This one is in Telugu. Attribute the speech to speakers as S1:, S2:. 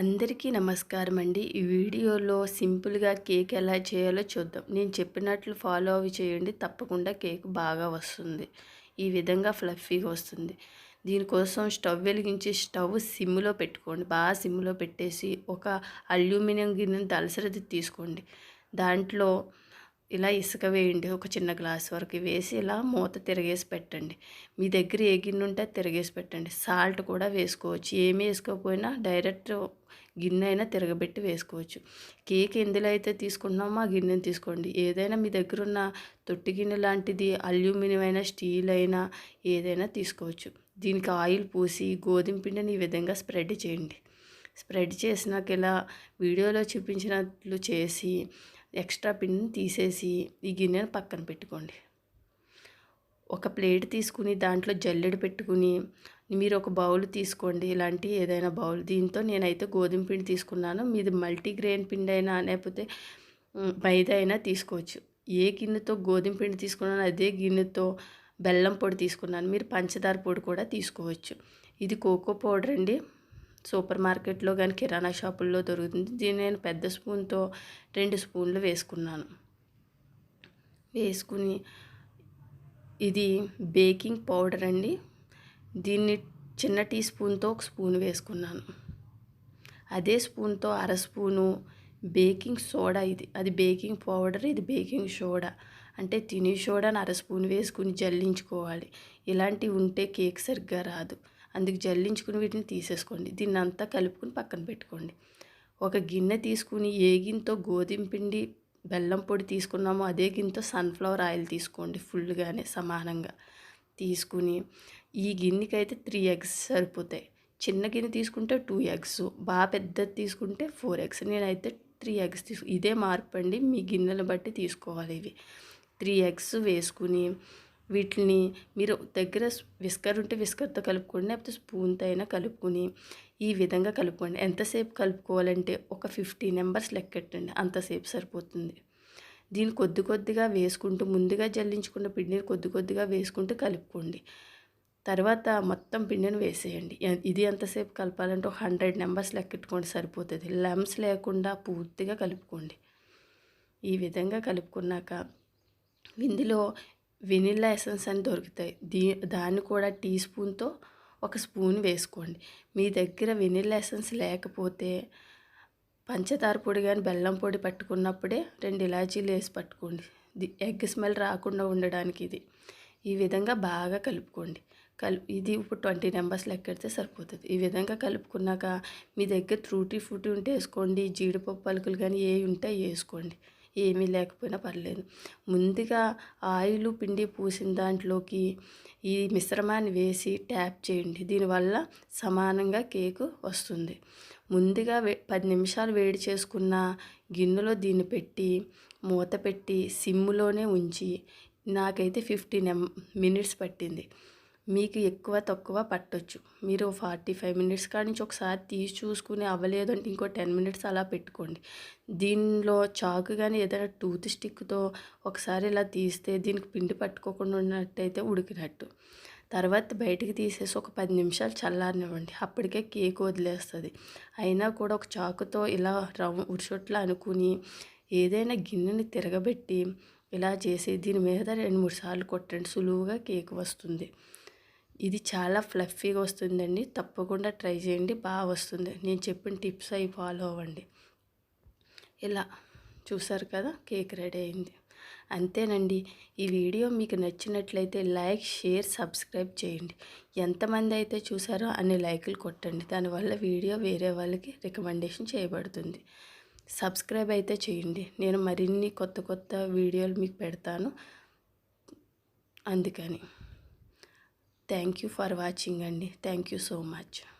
S1: అందరికీ నమస్కారం అండి ఈ వీడియోలో సింపుల్గా కేక్ ఎలా చేయాలో చూద్దాం. నేను చెప్పినట్లు ఫాలో అవి చేయండి తప్పకుండా కేక్ బాగా వస్తుంది. ఈ విధంగా ఫ్లఫీగా వస్తుంది. దీనికోసం స్టవ్ వెలిగించి స్టవ్ సిమ్లో పెట్టుకోండి. బాగా సిమ్లో పెట్టేసి ఒక అల్యూమినియం గిన్నెను దలసరిది తీసుకోండి. దాంట్లో ఇలా ఇసుక వేయండి. ఒక చిన్న గ్లాస్ వరకు వేసి ఇలా మూత తిరగేసి పెట్టండి. మీ దగ్గర ఏ గిన్నె ఉంటే తిరగేసి పెట్టండి. సాల్ట్ కూడా వేసుకోవచ్చు. ఏమీ వేసుకోకపోయినా డైరెక్ట్ గిన్నె అయినా తిరగబెట్టి వేసుకోవచ్చు. కేక్ ఎందులో అయితే తీసుకుంటున్నామో ఆ గిన్నెని తీసుకోండి. ఏదైనా మీ దగ్గర ఉన్న తొట్టి గిన్నె లాంటిది అల్యూమినియం అయినా స్టీల్ అయినా ఏదైనా తీసుకోవచ్చు. దీనికి ఆయిల్ పూసి గోధుమ పిండిని ఈ విధంగా స్ప్రెడ్ చేయండి. స్ప్రెడ్ చేసినాక ఇలా వీడియోలో చూపించినట్లు చేసి ఎక్స్ట్రా పిండిని తీసేసి ఈ గిన్నెను పక్కన పెట్టుకోండి. ఒక ప్లేట్ తీసుకుని దాంట్లో జల్లెడు పెట్టుకుని మీరు ఒక బౌల్ తీసుకోండి. ఇలాంటి ఏదైనా బౌల్. దీంతో నేనైతే గోధుమ పిండి తీసుకున్నాను. మీది మల్టీగ్రెయిన్ పిండి అయినా లేకపోతే మైదా అయినా తీసుకోవచ్చు. ఏ గిన్నెతో గోధుమ పిండి తీసుకున్నాను అదే గిన్నెతో బెల్లం పొడి తీసుకున్నాను. మీరు పంచదార పొడి కూడా తీసుకోవచ్చు. ఇది కోకో పౌడర్ అండి. సూపర్ మార్కెట్లో కానీ కిరాణా షాపుల్లో దొరుకుతుంది. దీన్ని నేను పెద్ద స్పూన్తో రెండు స్పూన్లు వేసుకున్నాను. వేసుకుని ఇది బేకింగ్ పౌడర్ అండి. దీన్ని చిన్న టీ స్పూన్తో ఒక స్పూన్ వేసుకున్నాను. అదే స్పూన్తో అర స్పూను బేకింగ్ సోడా ఇది. అది బేకింగ్ పౌడర్ ఇది బేకింగ్ సోడా. అంటే తిని సోడాని అర స్పూన్ వేసుకుని జల్లించుకోవాలి. ఇలాంటివి ఉంటే కేక్ సరిగ్గా రాదు. అందుకు జల్లించుకుని వీటిని తీసేసుకోండి. దీన్ని అంతా కలుపుకొని పక్కన పెట్టుకోండి. ఒక గిన్నె తీసుకుని ఏ గిన్నెతో గోధుమ పిండి బెల్లం పొడి తీసుకున్నామో అదే గిన్నెతో సన్ఫ్లవర్ ఆయిల్ తీసుకోండి ఫుల్గానే సమానంగా. తీసుకుని ఈ గిన్నెకి అయితే త్రీ ఎగ్స్ సరిపోతాయి. చిన్న గిన్నె తీసుకుంటే టూ ఎగ్స్ బాగా పెద్దది తీసుకుంటే ఫోర్ ఎగ్స్. నేనైతే త్రీ ఎగ్స్ తీసుకు ఇదే మార్పు అండి మీ గిన్నెలు బట్టి తీసుకోవాలి ఇవి. త్రీ ఎగ్స్ వేసుకుని వీటిని మీరు దగ్గర విస్కర్ ఉంటే విస్కర్తో కలుపుకోండి లేకపోతే స్పూన్తో అయినా కలుపుకొని ఈ విధంగా కలుపుకోండి. ఎంతసేపు కలుపుకోవాలంటే ఒక ఫిఫ్టీ నెంబర్స్ లెక్కెట్టండి అంతసేపు సరిపోతుంది. దీన్ని కొద్ది కొద్దిగా వేసుకుంటూ ముందుగా జల్లించుకున్న పిండిని కొద్ది కొద్దిగా వేసుకుంటూ కలుపుకోండి. తర్వాత మొత్తం పిండిని వేసేయండి. ఇది ఎంతసేపు కలపాలంటే ఒక హండ్రెడ్ నెంబర్స్ లెక్కెట్టుకోండి సరిపోతుంది. లెమ్స్ లేకుండా పూర్తిగా కలుపుకోండి. ఈ విధంగా కలుపుకున్నాక ఇందులో వెనిల్లా ఎసెన్స్ అని దొరుకుతాయి. దీ దాన్ని కూడా టీ స్పూన్తో ఒక స్పూన్ వేసుకోండి. మీ దగ్గర వెనిల్లా ఎసెన్స్ లేకపోతే పంచదార పొడి కానీ బెల్లం పొడి పట్టుకున్నప్పుడే రెండు ఇలాచీలు వేసి పట్టుకోండి. ఎగ్ స్మెల్ రాకుండా ఉండడానికి ఇది. ఈ విధంగా బాగా కలుపుకోండి. కలు ఇది ఇప్పుడు ట్వంటీ నెంబర్స్ లెక్కెడితే సరిపోతుంది. ఈ విధంగా కలుపుకున్నాక మీ దగ్గర త్రూటీ ఫ్రూటీ ఉంటే వేసుకోండి. జీడిపప్పు పలుకులు కానీ ఏ ఉంటే వేసుకోండి. ఏమీ లేకపోయినా పర్లేదు. ముందుగా ఆయిల్ పిండి పూసిన దాంట్లోకి ఈ మిశ్రమాన్ని వేసి ట్యాప్ చేయండి. దీనివల్ల సమానంగా కేకు వస్తుంది. ముందుగా వే పది నిమిషాలు వేడి చేసుకున్న గిన్నెలో దీన్ని పెట్టి మూత పెట్టి సిమ్లోనే ఉంచి నాకైతే ఫిఫ్టీన్ మినిట్స్ పట్టింది. మీకు ఎక్కువ తక్కువ పట్టొచ్చు. మీరు ఫార్టీ ఫైవ్ మినిట్స్ కాడి నుంచి ఒకసారి తీసి చూసుకుని అవ్వలేదు అంటే ఇంకో టెన్ మినిట్స్ అలా పెట్టుకోండి. దీనిలో చాకు కానీ ఏదైనా టూత్ స్టిక్తో ఒకసారి ఇలా తీస్తే దీనికి పిండి పట్టుకోకుండా ఉన్నట్టయితే ఉడికినట్టు. తర్వాత బయటికి తీసేసి ఒక పది నిమిషాలు చల్లారనివ్వండి. అప్పటికే కేక్ వదిలేస్తుంది. అయినా కూడా ఒక చాకుతో ఇలా రౌ ఉరిచొట్లా అనుకుని ఏదైనా గిన్నెని తిరగబెట్టి ఇలా చేసి దీని మీద రెండు మూడు సార్లు కొట్టండి. సులువుగా కేక్ వస్తుంది. ఇది చాలా ఫ్లఫీగా వస్తుందండి. తప్పకుండా ట్రై చేయండి. బాగా వస్తుంది. నేను చెప్పిన టిప్స్ అవి ఫాలో అవ్వండి. ఇలా చూసారు కదా కేక్ రెడీ అయింది. అంతేనండి. ఈ వీడియో మీకు నచ్చినట్లయితే లైక్ షేర్ సబ్స్క్రైబ్ చేయండి. ఎంతమంది అయితే చూసారో అన్ని లైకులు కొట్టండి. దానివల్ల వీడియో వేరే వాళ్ళకి రికమెండేషన్ చేయబడుతుంది. సబ్స్క్రైబ్ అయితే చేయండి. నేను మరిన్ని కొత్త కొత్త వీడియోలు మీకు పెడతాను. అందుకని. థ్యాంక్ యూ ఫర్ వాచింగ్ అండి. Thank you so much.